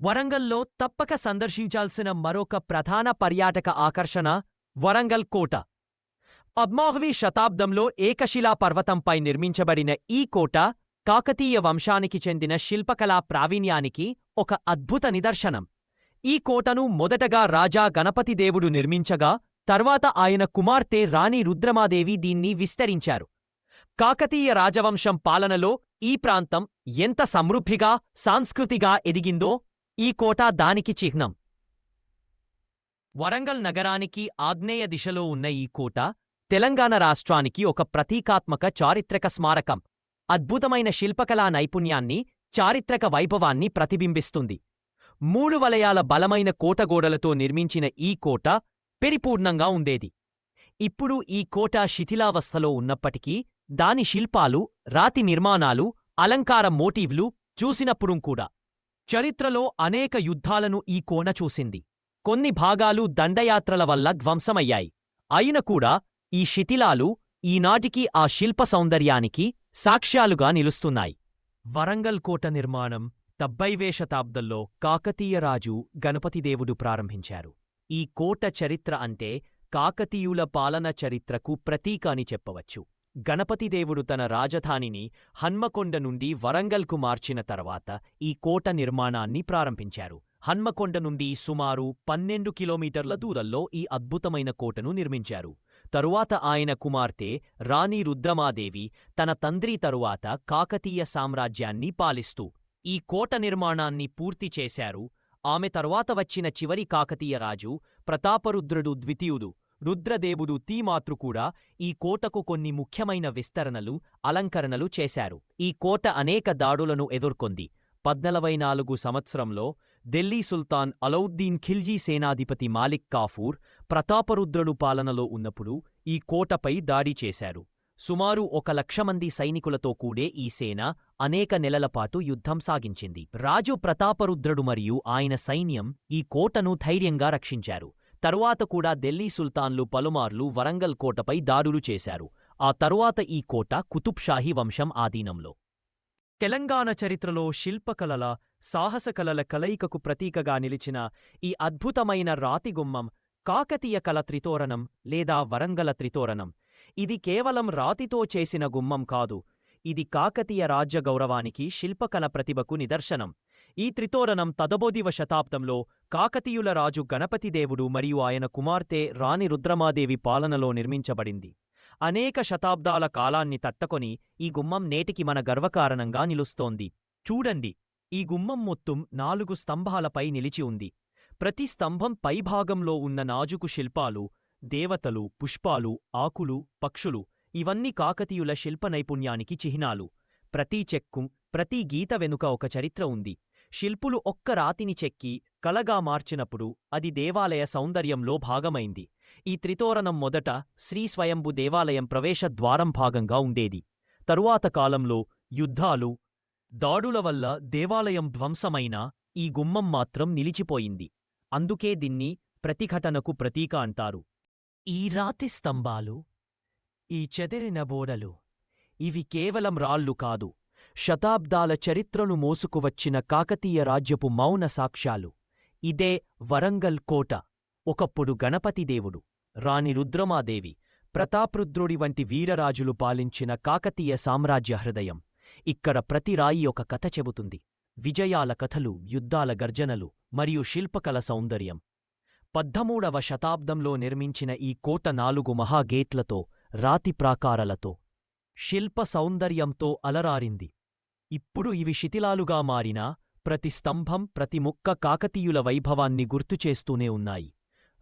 వరంగల్లో తప్పక సందర్శించాల్సిన మరొక ప్రధాన పర్యాటక ఆకర్షణ వరంగల్ కోట. పద్మాహవి శతాబ్దంలో ఏకశిలా పర్వతంపై నిర్మించబడిన ఈ కోట కాకతీయ వంశానికి చెందిన శిల్పకళా ప్రావీణ్యానికి ఒక అద్భుత నిదర్శనం. ఈ కోటను మొదటగా రాజా గణపతిదేవుడు నిర్మించగా తర్వాత ఆయన కుమార్తె రాణి రుద్రమాదేవి దీన్ని విస్తరించారు. కాకతీయ రాజవంశం పాలనలో ఈ ప్రాంతం ఎంత సమృద్ధిగా సాంస్కృతిగా ఎదిగిందో ఈ కోట దానికి చిహ్నం. వరంగల్ నగరానికి ఆగ్నేయ దిశలో ఉన్న ఈ కోట తెలంగాణ రాష్ట్రానికి ఒక ప్రతీకాత్మక చారిత్రక స్మారకం. అద్భుతమైన శిల్పకళా నైపుణ్యాన్ని చారిత్రక వైభవాన్ని ప్రతిబింబిస్తుంది. మూడు వలయాల బలమైన కోటగోడలతో నిర్మించిన ఈ కోట పెరిపూర్ణంగా ఉండేది. ఇప్పుడు ఈ కోట శిథిలావస్థలో ఉన్నప్పటికీ దాని శిల్పాలు రాతి నిర్మాణాలు అలంకార మోటివ్లు చూసినప్పుడు కూడా చరిత్రలో అనేక యుద్ధాలను ఈ కోన చూసింది. కొన్ని భాగాలు దండయాత్రల వల్ల ధ్వంసమయ్యాయి. అయిన కూడా ఈ శిథిలాలు ఈనాటికి ఆ శిల్ప సౌందర్యానికి సాక్ష్యాలుగా నిలుస్తున్నాయి. వరంగల్ కోట నిర్మాణం డెబ్బైవే శతాబ్దంలో కాకతీయ రాజు గణపతిదేవుడు ప్రారంభించారు. ఈ కోట చరిత్ర అంటే కాకతీయుల పాలన చరిత్రకు ప్రతీక అని చెప్పవచ్చు. గణపతిదేవుడు తన రాజధానిని హన్మకొండ నుండి వరంగల్కు మార్చిన తర్వాత ఈ కోట నిర్మాణాన్ని ప్రారంభించారు. హన్మకొండ నుండి సుమారు పన్నెండు కిలోమీటర్ల దూరంలో ఈ అద్భుతమైన కోటను నిర్మించారు. తరువాత ఆయన కుమార్తె రాణి రుద్రమాదేవి తన తండ్రి తరువాత కాకతీయ సామ్రాజ్యాన్ని పాలిస్తూ ఈ కోట నిర్మాణాన్ని పూర్తి చేశారు. ఆమె తరువాత వచ్చిన చివరి కాకతీయ రాజు ప్రతాపరుద్రుడు ద్వితీయుడు. రుద్రదేవుడు తీమాతృ కూడా ఈ కోటకు కొన్ని ముఖ్యమైన విస్తరణలు అలంకరణలు చేశారు. ఈ కోట అనేక దాడులను ఎదుర్కొంది. పద్నలవై నాలుగు సంవత్సరంలో ఢిల్లీ సుల్తాన్ అలౌద్దీన్ ఖిల్జీ సేనాధిపతి మాలిక్ కాఫూర్ ప్రతాపరుద్రుడు పాలనలో ఉన్నప్పుడు ఈ కోటపై దాడి చేశారు. సుమారు ఒక లక్ష మంది సైనికులతో కూడే ఈ సేన అనేక నెలలపాటు యుద్ధం సాగించింది. రాజు ప్రతాపరుద్రుడు మరియు ఆయన సైన్యం ఈ కోటను ధైర్యంగా రక్షించారు. తరువాత కూడా ఢిల్లీ సుల్తాన్లు పలుమార్లు వరంగల్ కోటపై దాడులు చేశారు. ఆ తరువాత ఈ కోట కుతుబ్షాహీ వంశం ఆధీనంలో. తెలంగాణ చరిత్రలో శిల్పకళల సాహసకళల కలయికకు ప్రతీకగా నిలిచిన ఈ అద్భుతమైన రాతిగుమ్మం కాకతీయ కల త్రితోరణం లేదా వరంగల త్రితోరణం. ఇది కేవలం రాతితో చేసిన గుమ్మం కాదు. ఇది కాకతీయ రాజ్య గౌరవానికి శిల్పకళ ప్రతిభకు నిదర్శనం. ఈ త్రితోరణం తదబోదివ శతాబ్దంలో కాకతీయుల రాజు గణపతిదేవుడు మరియు ఆయన కుమార్తె రాణి రుద్రమాదేవి పాలనలో నిర్మించబడింది. అనేక శతాబ్దాల కాలాన్ని తట్టకొని ఈ గుమ్మం నేటికి మన గర్వకారణంగా నిలుస్తోంది. చూడండి ఈ గుమ్మం మొత్తం నాలుగు స్తంభాలపై నిలిచి ఉంది. ప్రతి స్తంభం పైభాగంలో ఉన్న నాజుకు శిల్పాలు దేవతలు పుష్పాలు ఆకులు పక్షులు ఇవన్నీ కాకతీయుల శిల్ప నైపుణ్యానికి చిహ్నాలు. ప్రతి చెక్కు ప్రతి గీత వెనుక ఒక చరిత్ర ఉంది. శిల్పులు ఒక్క రాతిని చెక్కి కలగా మార్చినప్పుడు అది దేవాలయ సౌందర్యంలో భాగమైంది. ఈ త్రితోరణం మొదట శ్రీ స్వయంభు దేవాలయం ప్రవేశ ద్వారం భాగంగా ఉండేది. తరువాత కాలంలో యుద్ధాలు దాడుల వల్ల దేవాలయం ధ్వంసమైన ఈ గుమ్మం మాత్రం నిలిచిపోయింది. అందుకే దీన్ని ప్రతిఘటనకు ప్రతీక అంటారు. ఈ రాతి స్తంభాలు ఈ చెదిరిన బోడలు ఇవి కేవలం రాళ్ళు కాదు. శతాబ్దాల చరిత్రను మోసుకువచ్చిన కాకతీయ రాజ్యపు మౌన సాక్ష్యాలు. ఇదే వరంగల్ కోట. ఒకప్పుడు గణపతిదేవుడు రాణి రుద్రమాదేవి ప్రతాపరుద్రుడి వంటి వీరరాజులు పాలించిన కాకతీయ సామ్రాజ్య హృదయం. ఇక్కడ ప్రతి రాయి ఒక కథ చెబుతుంది. విజయాల కథలు యుద్ధాల గర్జనలు మరియు శిల్పకల సౌందర్యం. పద్దమూడవ శతాబ్దంలో నిర్మించిన ఈ కోట నాలుగు మహాగేట్లతో రాతి ప్రాకారాలతో శిల్ప సౌందర్యంతో అలరారింది. ఇప్పుడు ఇవి శిథిలాలుగా మారినా ప్రతి స్తంభం ప్రతి ముక్క కాకతీయుల వైభవాన్ని గుర్తుచేస్తూనే ఉన్నాయి.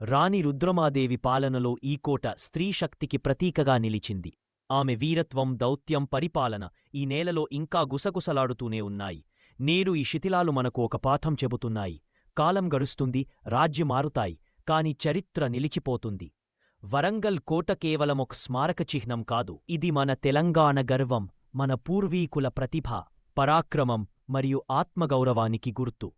రాణి రుద్రమాదేవి పాలనలో ఈ కోట స్త్రీశక్తికి ప్రతీకగా నిలిచింది. ఆమె వీరత్వం దౌత్యం పరిపాలన ఈ నేలలో ఇంకా గుసగుసలాడుతూనే ఉన్నాయి. నేడు ఈ శిథిలాలు మనకు ఒక పాఠం చెబుతున్నాయి. కాలం గడుస్తుంది రాజ్యం మారుతాయి కాని చరిత్ర నిలిచిపోతుంది. వరంగల్ కోట కేవలం ఒక స్మారక చిహ్నం కాదు. ఇది మన తెలంగాణ గర్వం మన పూర్వీకుల ప్రతిభ పరాక్రమం మరియు ఆత్మగౌరవానికి గుర్తు.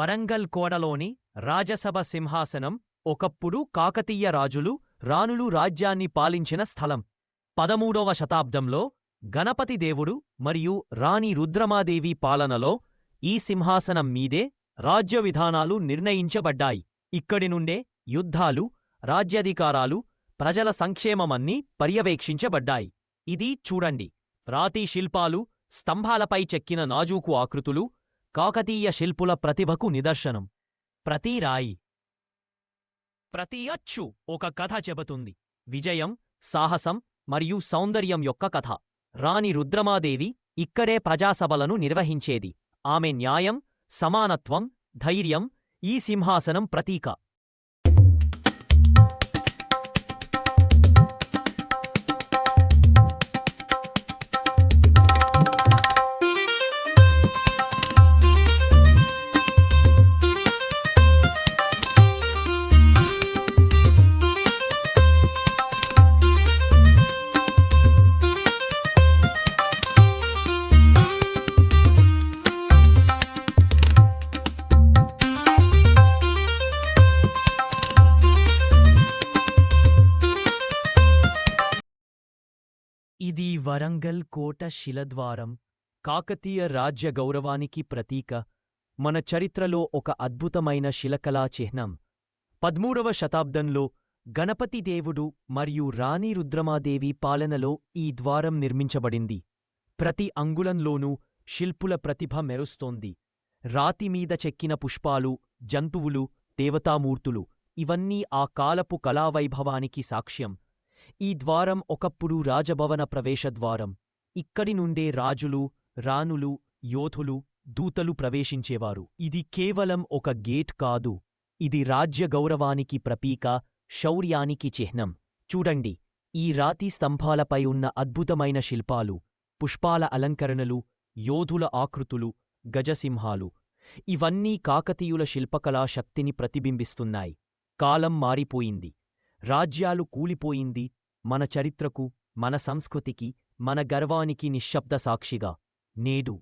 వరంగల్ కోడలోని రాజసభ సింహాసనం ఒకప్పుడు కాకతీయ రాజులు రాణులు రాజ్యాన్ని పాలించిన స్థలం. పదమూడవ శతాబ్దంలో గణపతి దేవుడు మరియు రాణి రుద్రమాదేవి పాలనలో ఈ సింహాసనం మీదే రాజ్య విధానాలు నిర్ణయించబడ్డాయి. ఇక్కడి నుండే యుద్ధాలు రాజ్యాధికారాలు ప్రజల సంక్షేమమన్నీ పర్యవేక్షించబడ్డాయి. ఇది చూడండి. రాతి శిల్పాలు స్తంభాలపై చెక్కిన నాజూకు ఆకృతులు కాకతీయ శిల్పుల ప్రతిభకు నిదర్శనం. ప్రతి రాయి ప్రతి అచ్చు ఒక కథ చెబుతుంది. విజయం సాహసం మరియు సౌందర్యం యొక్క కథ. రాణి రుద్రమాదేవి ఇక్కడే ప్రజాసభలను నిర్వహించేది. ఆమె న్యాయం సమానత్వం ధైర్యం ఈ సింహాసనం ప్రతీక. ఇది వరంగల్ కోట శిలద్వారం కాకతీయ రాజ్య గౌరవానికి ప్రతీక మన చరిత్రలో ఒక అద్భుతమైన శిలకళా చిహ్నం. పద్మూడవ శతాబ్దంలో గణపతి దేవుడు మరియు రాణి రుద్రమాదేవి పాలనలో ఈ ద్వారం నిర్మించబడింది. ప్రతి అంగుళంలోనూ శిల్పుల ప్రతిభ మెరుస్తోంది. రాతిమీద చెక్కిన పుష్పాలు జంతువులు దేవతామూర్తులు ఇవన్నీ ఆ కాలపు కళావైభవానికి సాక్ష్యం. ఈ ద్వారం ఒకప్పుడు రాజభవన ప్రవేశద్వారం ఇక్కడి నుండే రాజులు రాణులు యోధులు దూతలు ప్రవేశించేవారు. ఇది కేవలం ఒక గేట్ కాదు. ఇది రాజ్య గౌరవానికి ప్రపీక శౌర్యానికి చిహ్నం. చూడండి ఈ రాతి స్తంభాలపై ఉన్న అద్భుతమైన శిల్పాలు పుష్పాల అలంకరణలు యోధుల ఆకృతులు గజసింహాలు. ఇవన్నీ కాకతీయుల శిల్పకళా శక్తిని ప్రతిబింబిస్తున్నాయి. కాలం మారిపోయింది. రాజ్యాలు కూలిపోయింది మన చరిత్రకు మన సంస్కృతికి మన గర్వానికి నిశ్శబ్ద సాక్షిగా. నేడు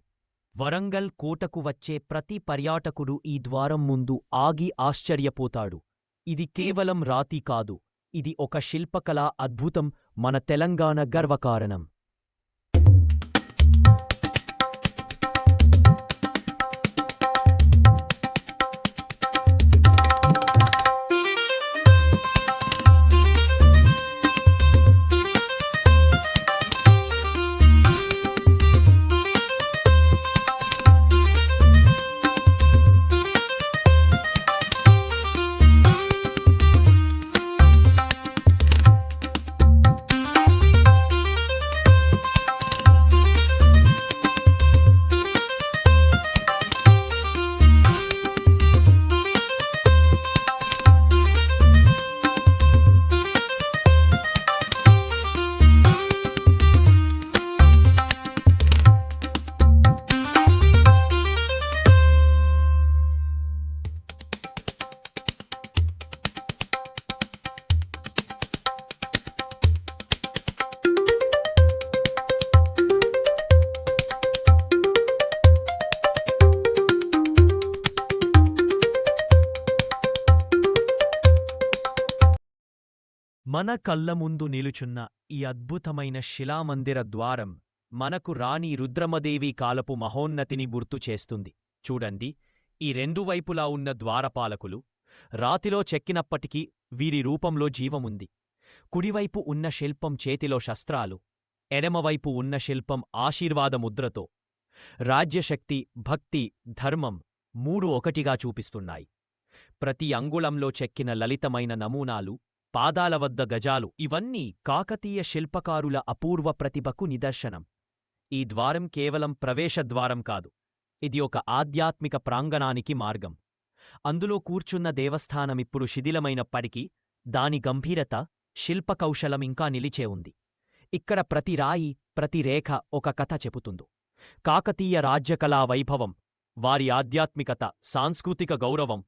వరంగల్ కోటకు వచ్చే ప్రతి పర్యాటకుడు ఈ ద్వారం ముందు ఆగి ఆశ్చర్యపోతాడు. ఇది కేవలం రాతి కాదు ఇది ఒక శిల్పకళా అద్భుతం మన తెలంగాణ గర్వకారణం. మన కళ్ళ ముందు నిలుచున్న ఈ అద్భుతమైన శిలామందిర ద్వారం మనకు రాణి రుద్రమదేవి కాలపు మహోన్నతిని గుర్తు చేస్తుంది. చూడండి ఈ రెండు వైపులా ఉన్న ద్వారపాలకులు రాతిలో చెక్కినప్పటికీ వీరి రూపంలో జీవముంది. కుడివైపు ఉన్న శిల్పం చేతిలో శస్త్రాలు ఎడమవైపు ఉన్న శిల్పం ఆశీర్వాదముద్రతో రాజ్యశక్తి భక్తి ధర్మం మూడు ఒకటిగా చూపిస్తున్నాయి. ప్రతి అంగుళంలో చెక్కిన లలితమైన నమూనాలు పాదాల వద్ద గజాలు ఇవన్నీ కాకతీయ శిల్పకారుల అపూర్వ ప్రతిభకు నిదర్శనం. ఈ ద్వారం కేవలం ప్రవేశద్వారం కాదు. ఇది ఒక ఆధ్యాత్మిక ప్రాంగణానికి మార్గం. అందులో కూర్చున్న దేవస్థానమిప్పుడు శిథిలమైనప్పటికీ దాని గంభీరత శిల్పకౌశలం ఇంకా నిలిచే ఉంది. ఇక్కడ ప్రతి రాయి ప్రతి రేఖ ఒక కథ చెబుతుంది. కాకతీయ రాజ్యకళా వైభవం వారి ఆధ్యాత్మికత సాంస్కృతిక గౌరవం